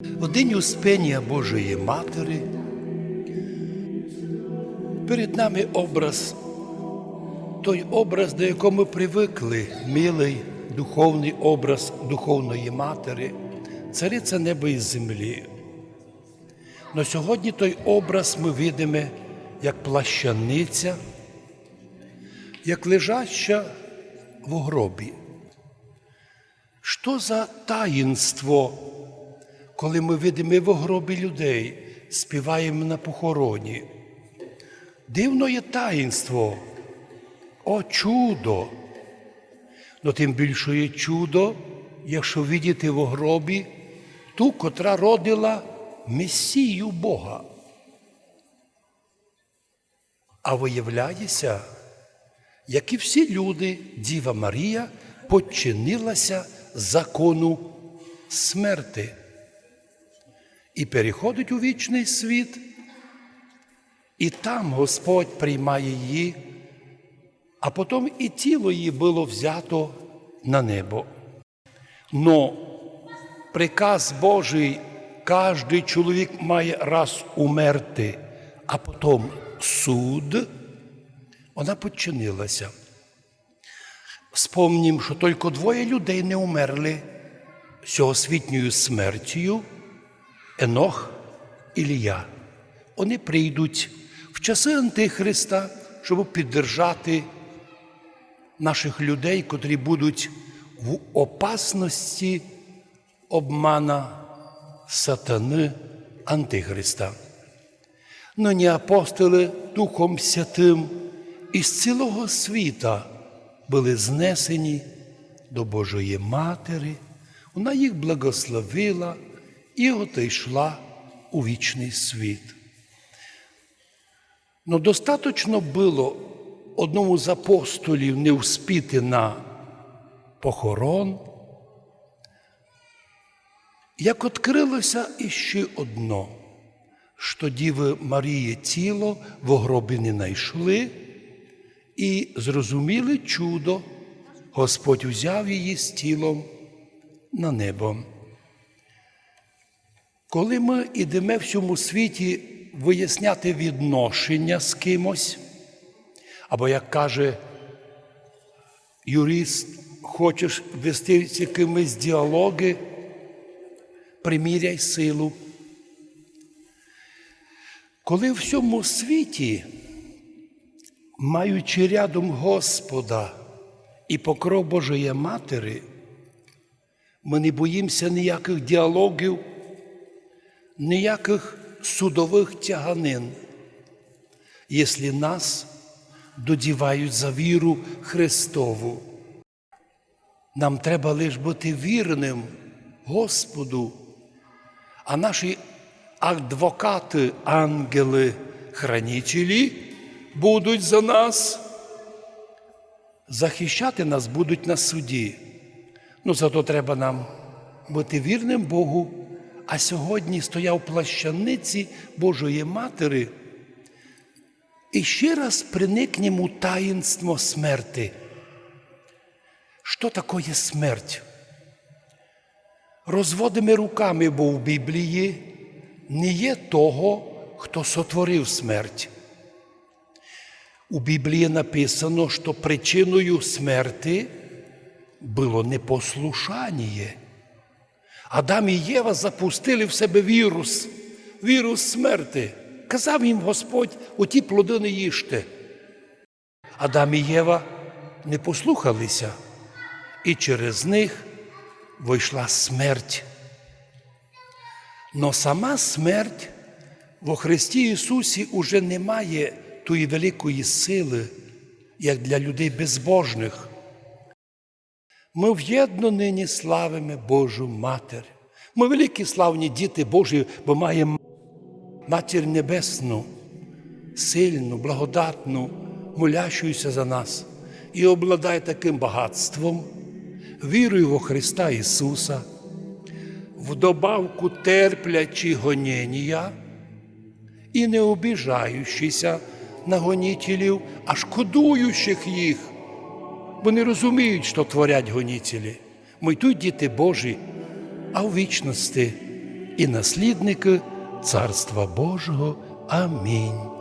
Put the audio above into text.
В день Успення Божої Матері перед нами образ, той образ, до якого ми привикли, милий духовний образ духовної матері, цариця неба і землі. Но сьогодні той образ ми видимо як плащаниця, як лежаща в гробі. Що за таїнство, коли ми видимо в гробі людей, співаємо на похороні? Дивно є таїнство, о чудо! Но тим більше є чудо, якщо видіти в гробі ту, котра родила Месію Бога. А виявляється, як і всі люди, Діва Марія подчинилася закону смерти і переходить у вічний світ, і там Господь приймає її, а потім і тіло її було взято на небо. Но приказ Божий, кожний чоловік має раз умерти, а потім суд, вона подчинилася. Спомнім, що тільки двоє людей не умерли сьогосвітньою смертю Енох і Лія. Вони прийдуть в часи Антихриста, щоб піддержати наших людей, котрі будуть в опасності обмана сатани Антихриста. Но не апостоли Духом Святим із цілого світа були знесені до Божої Матері, вона їх благословила і отійшла у вічний світ. Но достаточно було одному з апостолів не вспіти на похорон, як відкрилося іще одно, що Діви Марії тіло в гробі не знайшли, і зрозуміли чудо, Господь взяв її з тілом на небо. Коли ми йдемо в цьому світі виясняти відношення з кимось, або, як каже юрист, хочеш вести з якимись діалоги, приміряй силу. Коли в цьому світі, маючи рядом Господа і покров Божої Матері, ми не боїмося ніяких діалогів, ніяких судових тяганин, якщо нас додівають за віру Христову. Нам треба лише бути вірним Господу, а наші адвокати, ангели, хранителі будуть за нас, захищати нас будуть на суді. Ну, зато треба нам бути вірним Богу. А сьогодні стояв плащаниці Божої Матері. І ще раз приникнемо таїнство смерти. Що таке смерть? Розводими руками, бо в Біблії не є того, хто сотворив смерть. У Біблії написано, що причиною смерти було непослушання. Адам і Єва запустили в себе вірус, вірус смерти. Казав їм Господь, оті плоди не їжте. Адам і Єва не послухалися, і через них вийшла смерть. Но сама смерть во Христі Ісусі уже не має тої великої сили, як для людей безбожних. Ми в'єдно нині славимо Божу Матір. Ми великі славні діти Божі, бо маємо Матір Небесну, сильну, благодатну, молящуюся за нас і обладає таким багатством, вірою во Христа Ісуса, в добавку терплячи гоніння і не обіжаючися на гонітелів, а шкодуючих їх бо не розуміють, що творять гонітелі. Ми тут діти Божі, а у вічності і наслідники Царства Божого. Амінь.